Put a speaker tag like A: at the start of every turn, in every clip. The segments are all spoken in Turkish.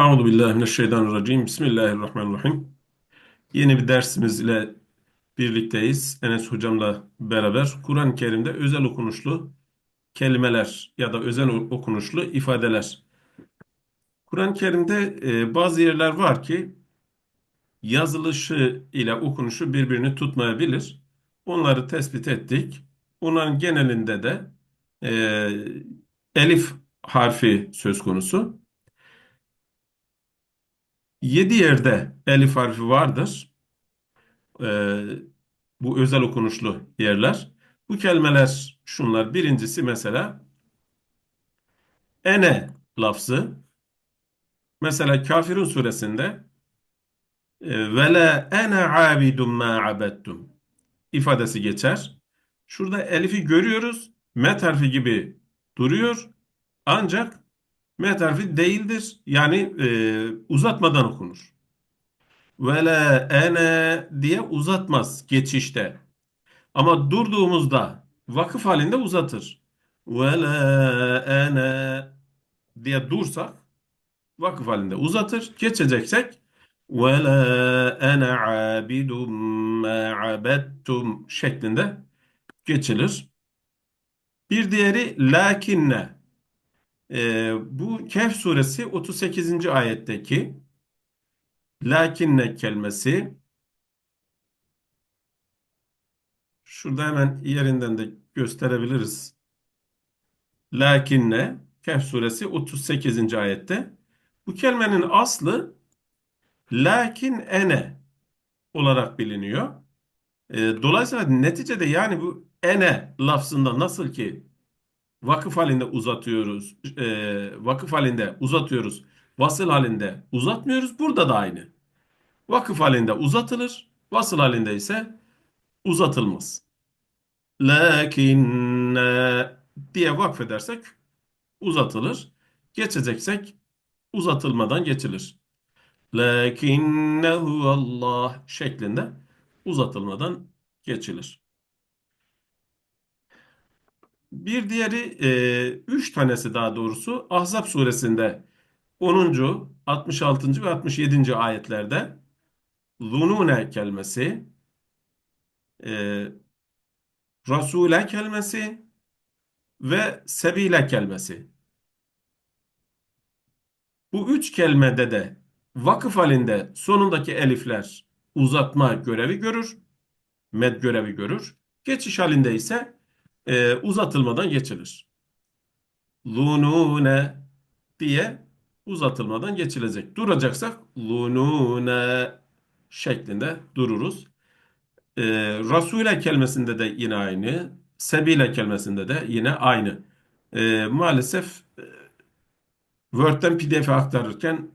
A: Euzu billahi mineşşeytanirracim. Bismillahirrahmanirrahim. Yeni bir dersimizle birlikteyiz. Enes hocamla beraber Kur'an-ı Kerim'de özel okunuşlu kelimeler ya da özel okunuşlu ifadeler. Kur'an-ı Kerim'de e, bazı yerler var ki yazılışı ile okunuşu birbirini tutmayabilir. Onları tespit ettik. Onların genelinde de e, elif harfi söz konusu. Yedi yerde elif harfi vardır. Ee, bu özel okunuşlu yerler. Bu kelimeler şunlar. Birincisi mesela ene lafzı. Mesela Kafirun suresinde e, ve la ene abidun ma abettum ifadesi geçer. Şurada elifi görüyoruz. Met harfi gibi duruyor. Ancak met değildir. Yani e, uzatmadan okunur. Ve la ene diye uzatmaz geçişte. Ama durduğumuzda vakıf halinde uzatır. Ve la ene diye dursak vakıf halinde uzatır. Geçeceksek ve la ene abidun ma abettum şeklinde geçilir. Bir diğeri lakinne. Ee, bu Kehf suresi 38. ayetteki lakinne kelimesi Şurada hemen yerinden de gösterebiliriz. Lakinne Kehf suresi 38. ayette bu kelimenin aslı lakin ene olarak biliniyor. E, dolayısıyla neticede yani bu ene lafzında nasıl ki vakıf halinde uzatıyoruz, e, vakıf halinde uzatıyoruz, vasıl halinde uzatmıyoruz. Burada da aynı. Vakıf halinde uzatılır, vasıl halinde ise uzatılmaz. Lakin diye vakfedersek uzatılır. Geçeceksek uzatılmadan geçilir. Lakinnehu Allah şeklinde uzatılmadan geçilir. Bir diğeri, e, üç tanesi daha doğrusu Ahzab suresinde 10. 66. ve 67. ayetlerde zunune kelimesi, e, Rasule kelimesi ve sebile kelimesi. Bu üç kelimede de vakıf halinde sonundaki elifler uzatma görevi görür, med görevi görür. Geçiş halinde ise e, uzatılmadan geçilir. Lunune diye uzatılmadan geçilecek. Duracaksak lunune şeklinde dururuz. E, Rasule kelimesinde de yine aynı. Sebile kelimesinde de yine aynı. E, maalesef e, Word'den PDF'e aktarırken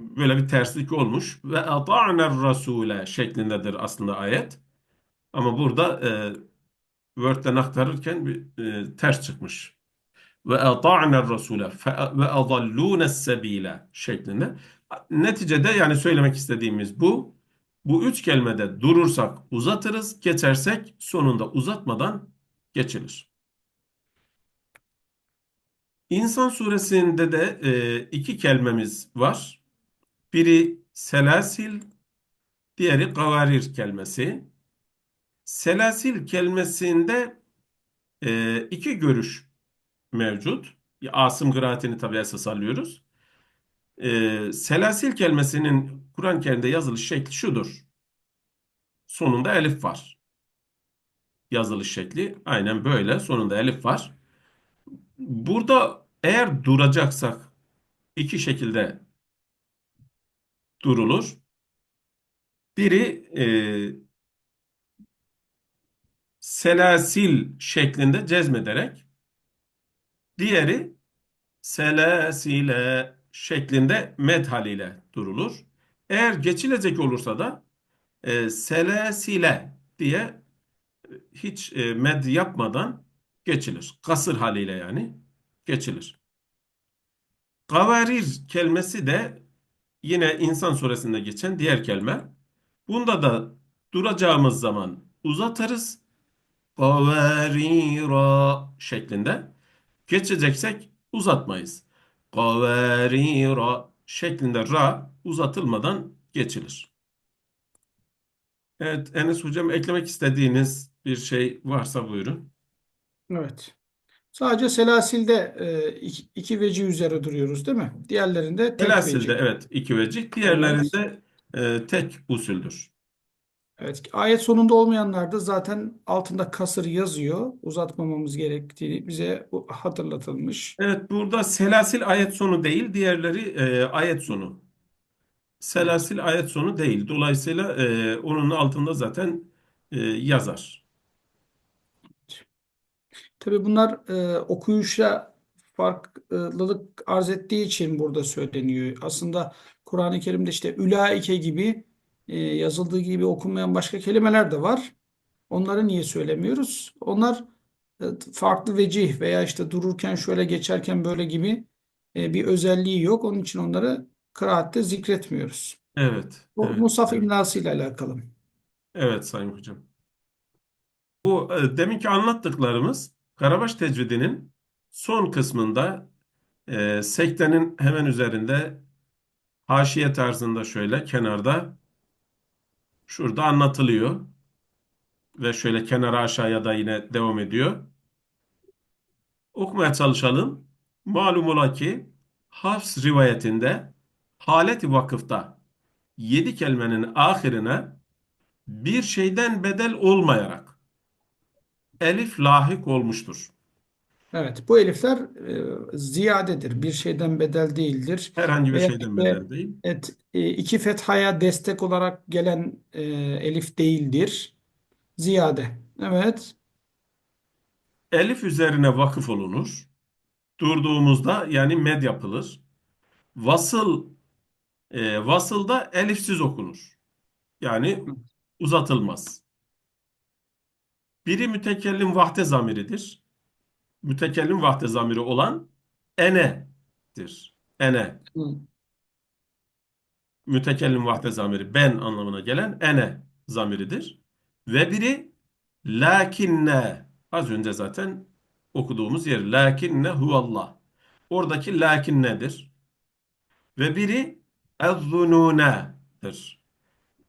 A: böyle bir terslik olmuş. Ve ata'ner rasule şeklindedir aslında ayet. Ama burada e, Word'den aktarırken bir e, ters çıkmış. Ve ata'ner rasule ve adallunes sebile şeklinde. Neticede yani söylemek istediğimiz bu. Bu üç kelimede durursak uzatırız, geçersek sonunda uzatmadan geçilir. İnsan suresinde de e, iki kelimemiz var. Biri selasil, diğeri gavarir kelimesi. Selasil kelimesinde e, iki görüş mevcut. Asım kıraatini tabi esas alıyoruz. E, selasil kelimesinin Kur'an-ı Kerim'de yazılış şekli şudur. Sonunda elif var. Yazılış şekli aynen böyle. Sonunda elif var. Burada eğer duracaksak iki şekilde durulur. Biri e, selasil şeklinde cezmederek, diğeri selasile şeklinde med haliyle durulur. Eğer geçilecek olursa da e, selasile diye e, hiç e, med yapmadan geçilir. Kasır haliyle yani geçilir. Gavarir kelimesi de yine insan suresinde geçen diğer kelime. Bunda da duracağımız zaman uzatırız. Gavarira şeklinde. Geçeceksek uzatmayız. Gavarira şeklinde ra uzatılmadan geçilir. Evet Enes Hocam eklemek istediğiniz bir şey varsa buyurun.
B: Evet. Sadece selasilde e, iki, iki veci üzere duruyoruz değil mi? Diğerlerinde tek
A: Selasilde
B: veci.
A: evet iki
B: Evet.
A: diğerlerinde e, tek usuldür.
B: Evet. Ayet sonunda olmayanlarda zaten altında kasır yazıyor. Uzatmamamız gerektiği bize hatırlatılmış.
A: Evet burada selasil ayet sonu değil, diğerleri e, ayet sonu. Selasil ayet sonu değil. Dolayısıyla e, onun altında zaten e, yazar.
B: Tabii bunlar e, okuyuşa farklılık arz ettiği için burada söyleniyor. Aslında Kur'an-ı Kerim'de işte ülaike gibi e, yazıldığı gibi okunmayan başka kelimeler de var. Onları niye söylemiyoruz? Onlar e, farklı vecih veya işte dururken şöyle geçerken böyle gibi e, bir özelliği yok. Onun için onları kıraatte zikretmiyoruz.
A: Evet,
B: Bu
A: evet,
B: Musaf
A: evet.
B: imlası ile alakalı.
A: Evet Sayın Hocam. Bu e, deminki anlattıklarımız Karabaş tecvidinin son kısmında e, sektenin hemen üzerinde haşiye tarzında şöyle kenarda şurada anlatılıyor ve şöyle kenara aşağıya da yine devam ediyor. Okumaya çalışalım. Malum ola ki Hafs rivayetinde haleti vakıfta yedi kelimenin ahirine bir şeyden bedel olmayarak elif lahik olmuştur.
B: Evet, bu elifler e, ziyadedir. Bir şeyden bedel değildir.
A: Herhangi bir
B: Veya
A: şeyden
B: işte
A: bedel değil.
B: et, e, iki fethaya destek olarak gelen e, elif değildir. Ziyade. Evet.
A: Elif üzerine vakıf olunur. Durduğumuzda yani med yapılır. Vasıl e, vasılda elifsiz okunur. Yani uzatılmaz. Biri mütekellim vahde zamiridir. Mütekellim vahde zamiri olan ene'dir. Ene.
B: Hı.
A: Mütekellim vahde zamiri ben anlamına gelen ene zamiridir. Ve biri lakinne az önce zaten okuduğumuz yer lakinne huvallah. Oradaki lakin nedir? Ve biri ezzunûne'dir.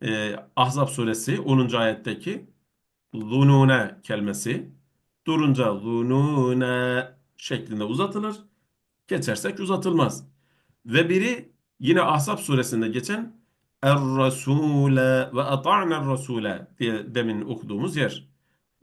A: Ee, Ahzab suresi 10. ayetteki zunune kelimesi durunca zunune şeklinde uzatılır. Geçersek uzatılmaz. Ve biri yine Ahzab suresinde geçen Er-Rasule ve ata'ner Rasule diye demin okuduğumuz yer.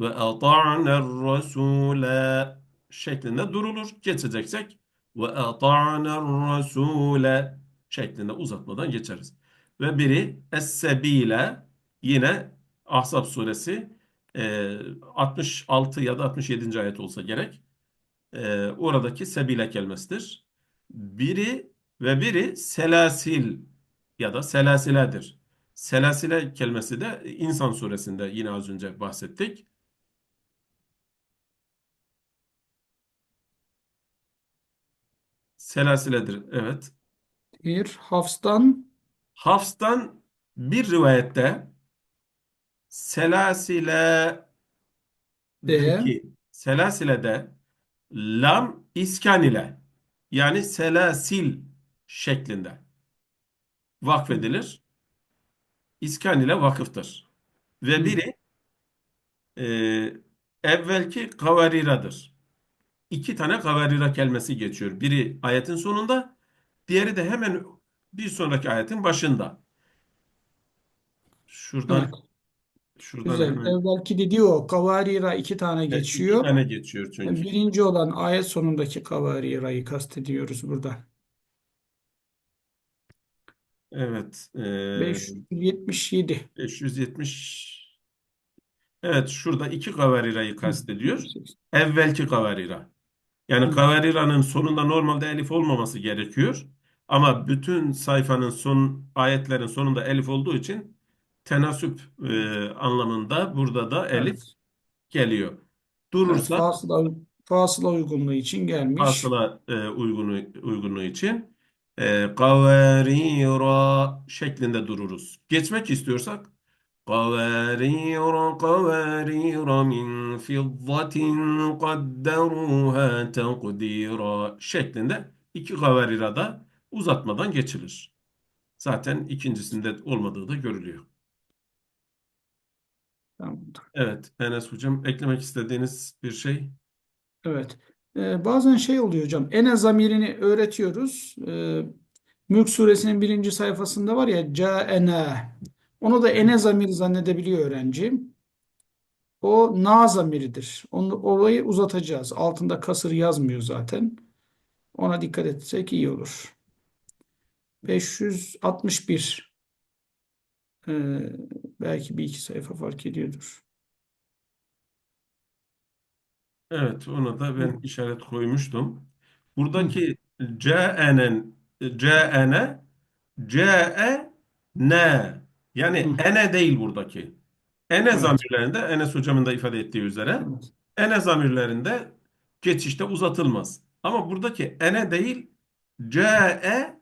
A: Ve ata'ner Rasule şeklinde durulur. Geçeceksek ve ata'ner Rasule şeklinde uzatmadan geçeriz. Ve biri Es-Sebile yine Ahzab suresi e, 66 ya da 67. ayet olsa gerek. E, oradaki sebile kelimesidir. Biri ve biri selasil ya da selasiledir. Selasile kelimesi de İnsan suresinde yine az önce bahsettik. Selasiledir. Evet.
B: Bir Hafs'tan
A: Hafs'tan bir rivayette selasiledeki
B: D.
A: selasilede lam iskan ile yani selasil şeklinde vakfedilir. İskan ile vakıftır. Ve biri e, evvelki kavariradır. İki tane kavarira kelimesi geçiyor. Biri ayetin sonunda, diğeri de hemen bir sonraki ayetin başında. Şuradan
B: Evet.
A: Şuradan
B: Güzel.
A: hemen
B: Evvelki dediği o. Kavarira iki tane
A: e, iki
B: geçiyor.
A: tane geçiyor çünkü.
B: Birinci olan ayet sonundaki kavarirayı kastediyoruz burada.
A: Evet. E,
B: 577.
A: 570 Evet şurada iki kavarirayı kastediyor. Evvelki kavarira. Yani
B: Hı.
A: Kavarira'nın sonunda normalde elif olmaması gerekiyor. Ama bütün sayfanın son ayetlerin sonunda elif olduğu için tenasüp e, anlamında burada da elif
B: Evet.
A: geliyor.
B: Evet.
A: Durursa
B: Fasıla, fasıla uygunluğu için gelmiş.
A: fasıla e, uygunu, uygunluğu için e, kavarira şeklinde dururuz. Geçmek istiyorsak قوارير قوارير من فضة قدروها تقديرا şeklinde iki kavarira da uzatmadan geçilir. Zaten ikincisinde olmadığı da görülüyor.
B: Tamamdır.
A: Evet, Enes Hocam eklemek istediğiniz bir şey?
B: Evet. Ee, bazen şey oluyor hocam. Ene zamirini öğretiyoruz. Ee, Mülk suresinin birinci sayfasında var ya caene. Onu da ene zamiri zannedebiliyor öğrenci. O na zamiridir. Onu, orayı uzatacağız. Altında kasır yazmıyor zaten. Ona dikkat etsek iyi olur. 561 Ee, belki bir iki sayfa fark ediyordur.
A: Evet, ona da ben işaret koymuştum. Buradaki ce'enen, ce'ene, ce'e, ne. Yani
B: hı.
A: ene değil buradaki. Ene
B: Evet.
A: zamirlerinde, Enes hocamın da ifade ettiği üzere,
B: Evet.
A: ene zamirlerinde geçişte uzatılmaz. Ama buradaki ene değil, ce'e,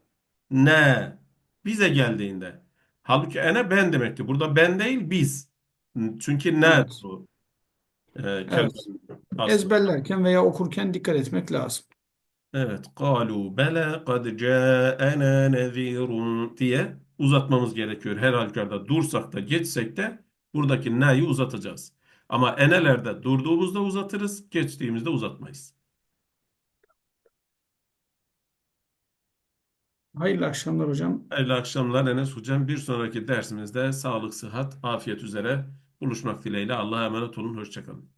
A: ne. Bize geldiğinde. Halbuki ene ben demekti. Burada ben değil biz. Çünkü ne
B: Evet.
A: bu? Ee,
B: Evet. Ezberlerken veya okurken dikkat etmek lazım.
A: Evet. Kalu bela kad ca'ena nezirun diye uzatmamız gerekiyor. Her halükarda dursak da geçsek de buradaki na'yı uzatacağız. Ama enelerde durduğumuzda uzatırız, geçtiğimizde uzatmayız.
B: Hayırlı akşamlar hocam.
A: Hayırlı akşamlar Enes Hocam. Bir sonraki dersimizde sağlık, sıhhat, afiyet üzere buluşmak dileğiyle. Allah'a emanet olun. Hoşçakalın.